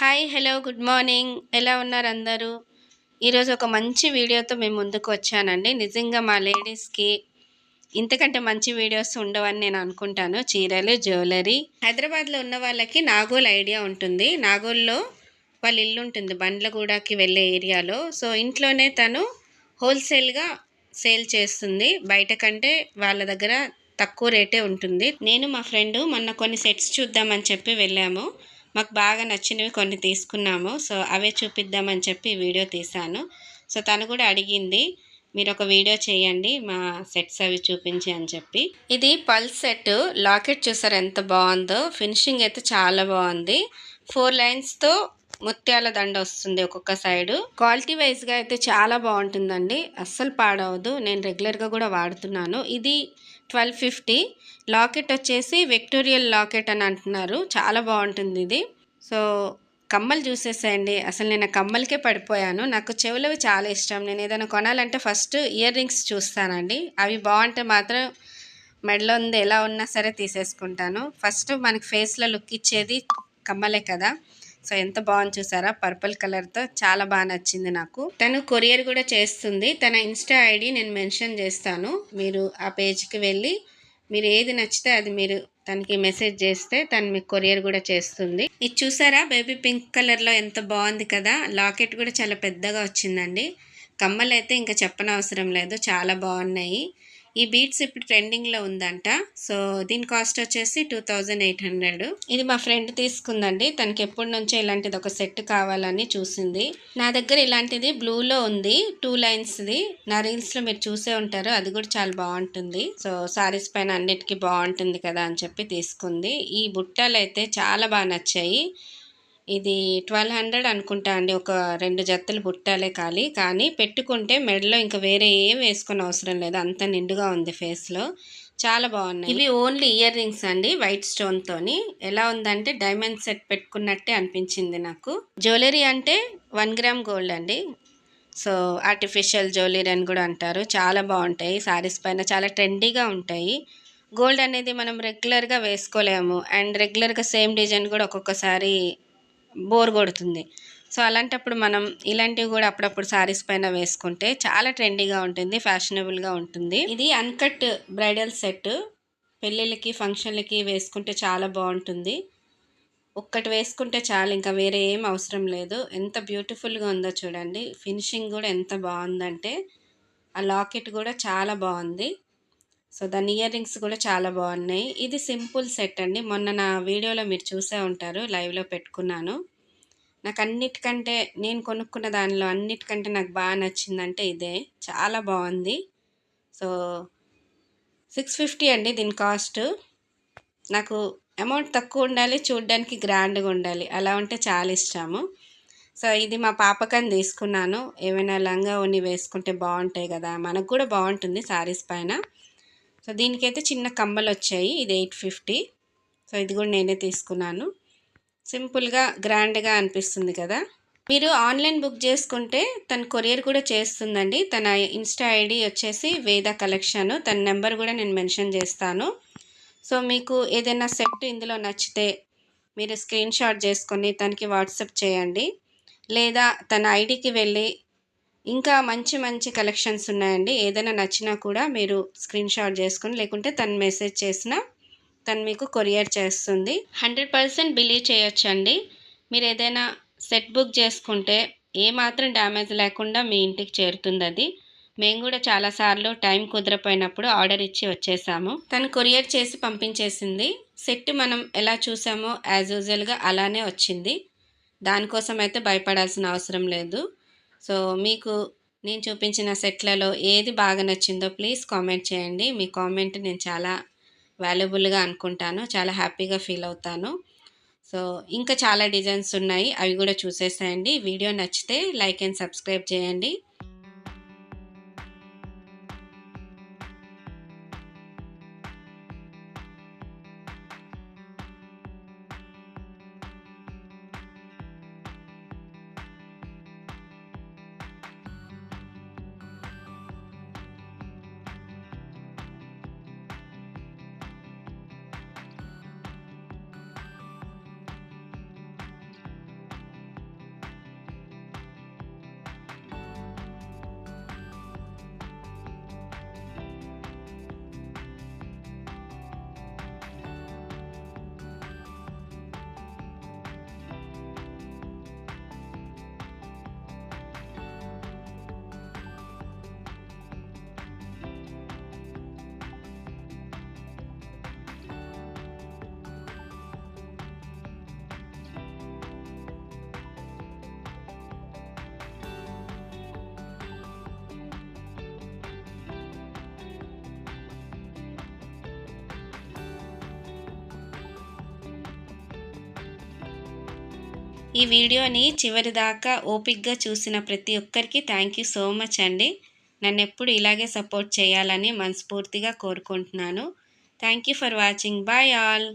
Hi hello good morning. ఎలా ఉన్నారు అందరూ? ఈరోజు ఒక మంచి వీడియోతో మేము ముందుకు వచ్చానండి. నిజంగా మా లేడీస్కి ఇంతకంటే మంచి వీడియోస్ ఉండవని నేను అనుకుంటాను. చీరలు జ్యువెలరీ. హైదరాబాద్లో ఉన్న వాళ్ళకి నాగోల్ ఐడియా ఉంటుంది. నాగోల్లో వాళ్ళ ఇల్లు ఉంటుంది బండ్లగూడకి వెళ్ళే ఏరియాలో. సో ఇంట్లోనే తను హోల్సేల్గా సేల్ చేస్తుంది. బయట కంటే వాళ్ళ దగ్గర తక్కువ రేటే ఉంటుంది. నేను మా ఫ్రెండ్ మొన్న కొన్ని సెట్స్ చూద్దామని చెప్పి వెళ్ళాము. మాకు బాగా నచ్చినవి కొన్ని తీసుకున్నాము. సో అవే చూపిద్దామని చెప్పి వీడియో తీశాను. సో తను కూడా అడిగింది మీరు ఒక వీడియో చేయండి మా సెట్స్ అవి చూపించి అని చెప్పి. ఇది పల్స్ సెట్ లాకెట్ చూసారు ఎంత బాగుందో. ఫినిషింగ్ అయితే చాలా బాగుంది. ఫోర్ లైన్స్తో ముత్యాల దండ వస్తుంది ఒక్కొక్క సైడు. క్వాలిటీ వైజ్గా అయితే చాలా బాగుంటుందండి. అస్సలు పాడవదు నేను రెగ్యులర్గా కూడా వాడుతున్నాను. ఇది ట్వెల్వ్ ఫిఫ్టీ. లాకెట్ వచ్చేసి విక్టోరియల్ లాకెట్ అని అంటున్నారు. చాలా బాగుంటుంది ఇది. సో కమ్మలు చూసేసేయండి. అసలు నేను ఆ కమ్మలకే పడిపోయాను. నాకు చెవులవి చాలా ఇష్టం. నేను ఏదైనా కొనాలంటే ఫస్ట్ ఇయర్ రింగ్స్ చూస్తానండి. అవి బాగుంటే మాత్రం మెడలో ఉంది ఎలా ఉన్నా సరే తీసేసుకుంటాను. ఫస్ట్ మనకి ఫేస్లో లుక్ ఇచ్చేది కమ్మలే కదా. సో ఎంత బాగుంది చూసారా? పర్పుల్ కలర్తో చాలా బాగా నచ్చింది నాకు. తను కొరియర్ కూడా చేస్తుంది. తన ఇన్స్టా ఐడి నేను మెన్షన్ చేస్తాను. మీరు ఆ పేజ్కి వెళ్ళి మీరు ఏది నచ్చితే అది మీరు తనకి మెసేజ్ చేస్తే తను మీకు కొరియర్ కూడా చేస్తుంది. ఇది చూసారా? బేబీ పింక్ కలర్లో ఎంత బాగుంది కదా? లాకెట్ కూడా చాలా పెద్దగా వచ్చిందండి. కమ్మలు అయితే ఇంకా చెప్పనవసరం లేదు. చాలా బాగున్నాయి. ఈ బీట్స్ ఇప్పుడు ట్రెండింగ్లో ఉందంట. సో దీని కాస్ట్ వచ్చేసి టూ థౌజండ్ ఎయిట్ హండ్రెడ్ ఇది మా ఫ్రెండ్ తీసుకుందండి. తనకి ఎప్పటి నుంచో ఇలాంటిది ఒక సెట్ కావాలని చూసింది. నా దగ్గర ఇలాంటిది బ్లూలో ఉంది టూ లైన్స్ది నా రీల్స్లో మీరు చూసే ఉంటారు అది కూడా చాలా బాగుంటుంది. సో సారీస్ పైన అన్నిటికీ బాగుంటుంది కదా అని చెప్పి తీసుకుంది. ఈ బుట్టలు అయితే చాలా బాగా నచ్చాయి. ఇది ట్వెల్వ్ హండ్రెడ్ అనుకుంటా అండి. ఒక రెండు జత్తలు బుట్టాలే ఖాళీ. కానీ పెట్టుకుంటే మెడలో ఇంకా వేరే ఏం వేసుకుని అవసరం లేదు. అంత నిండుగా ఉంది ఫేస్లో. చాలా బాగున్నాయి. ఇవి ఓన్లీ ఇయర్ రింగ్స్ అండి వైట్ స్టోన్తోని ఎలా ఉందంటే డైమండ్ సెట్ పెట్టుకున్నట్టే అనిపించింది నాకు. జ్యువెలరీ అంటే వన్ గ్రామ్ గోల్డ్ అండి. సో ఆర్టిఫిషియల్ జ్యువెలరీ అని కూడా అంటారు. చాలా బాగుంటాయి. సారీస్ పైన చాలా ట్రెండీగా ఉంటాయి. గోల్డ్ అనేది మనం రెగ్యులర్గా వేసుకోలేము. అండ్ రెగ్యులర్గా సేమ్ డిజైన్ కూడా ఒక్కొక్కసారి బోర్ కొడుతుంది. సో అలాంటప్పుడు మనం ఇలాంటివి కూడా అప్పుడప్పుడు శారీస్ పైన వేసుకుంటే చాలా ట్రెండీగా ఉంటుంది ఫ్యాషనబుల్గా ఉంటుంది. ఇది అన్కట్ బ్రైడల్ సెట్. పెళ్ళిళ్ళకి ఫంక్షన్లకి వేసుకుంటే చాలా బాగుంటుంది. ఒక్కటి వేసుకుంటే చాలు ఇంకా వేరే ఏం అవసరం లేదు. ఎంత బ్యూటిఫుల్గా ఉందో చూడండి. ఫినిషింగ్ కూడా ఎంత బాగుందంటే ఆ లాకెట్ కూడా చాలా బాగుంది. సో దాని ఇయర్ రింగ్స్ కూడా చాలా బాగున్నాయి. ఇది సింపుల్ సెట్ అండి. మొన్న నా వీడియోలో మీరు చూసే ఉంటారు. లైవ్లో పెట్టుకున్నాను. నాకు అన్నిటికంటే నేను కొనుక్కున్న దానిలో అన్నిటికంటే నాకు బాగా నచ్చిందంటే ఇదే. చాలా బాగుంది. సో సిక్స్ ఫిఫ్టీ అండి దీని కాస్ట్. నాకు అమౌంట్ తక్కువ ఉండాలి చూడ్డానికి గ్రాండ్గా ఉండాలి. అలా ఉంటే చాలా ఇష్టము. సో ఇది మా పాపకని తీసుకున్నాను. ఏమైనా లంగా ఉన్ని వేసుకుంటే బాగుంటాయి కదా. మనకు కూడా బాగుంటుంది శారీస్ పైన. సో దీనికైతే చిన్న కమ్మలు వచ్చాయి ఇది ఎయిట్ ఫిఫ్టీ. సో ఇది కూడా నేనే తీసుకున్నాను. సింపుల్గా గ్రాండ్గా అనిపిస్తుంది కదా. మీరు ఆన్లైన్ బుక్ చేసుకుంటే తన కొరియర్ కూడా చేస్తుందండి. తన ఇన్స్టా ఐడి వచ్చేసి వేద కలెక్షన్. తన నెంబర్ కూడా నేను మెన్షన్ చేస్తాను. సో మీకు ఏదైనా సెట్ ఇందులో నచ్చితే మీరు స్క్రీన్ షాట్ చేసుకొని తనకి వాట్సాప్ చేయండి. లేదా తన ఐడికి వెళ్ళి ఇంకా మంచి మంచి కలెక్షన్స్ ఉన్నాయండి. ఏదైనా నచ్చినా కూడా మీరు స్క్రీన్ షాట్ చేసుకుని లేకుంటే తను మెసేజ్ చేసినా తను మీకు కొరియర్ చేస్తుంది. హండ్రెడ్ పర్సెంట్ బిలీవ్ చేయొచ్చండి. మీరు ఏదైనా సెట్ బుక్ చేసుకుంటే ఏమాత్రం డ్యామేజ్ లేకుండా మీ ఇంటికి చేరుతుంది అది మేము కూడా చాలాసార్లు టైం కుదరపోయినప్పుడు ఆర్డర్ ఇచ్చి వచ్చేసాము. తను కొరియర్ చేసి పంపించేసింది. సెట్ మనం ఎలా చూసామో యాజ్ యూజువల్గా అలానే వచ్చింది. దానికోసం అయితే భయపడాల్సిన అవసరం లేదు. సో మీకు నేను చూపించిన సెట్లలో ఏది బాగా నచ్చిందో ప్లీజ్ కామెంట్ చేయండి. మీ కామెంట్ నేను చాలా వాల్యుబుల్గా అనుకుంటాను చాలా హ్యాపీగా ఫీల్ అవుతాను. సో ఇంకా చాలా డిజైన్స్ ఉన్నాయి అవి కూడా చూసేసేయండి. వీడియో నచ్చితే లైక్ అండ్ సబ్స్క్రైబ్ చేయండి. ఈ వీడియోని చివరి దాకా ఓపిక్గా చూసిన ప్రతి ఒక్కరికి థ్యాంక్ యూ సో మచ్ అండి. నన్ను ఎప్పుడు ఇలాగే సపోర్ట్ చేయాలని మనస్ఫూర్తిగా కోరుకుంటున్నాను. Thank you for watching bye all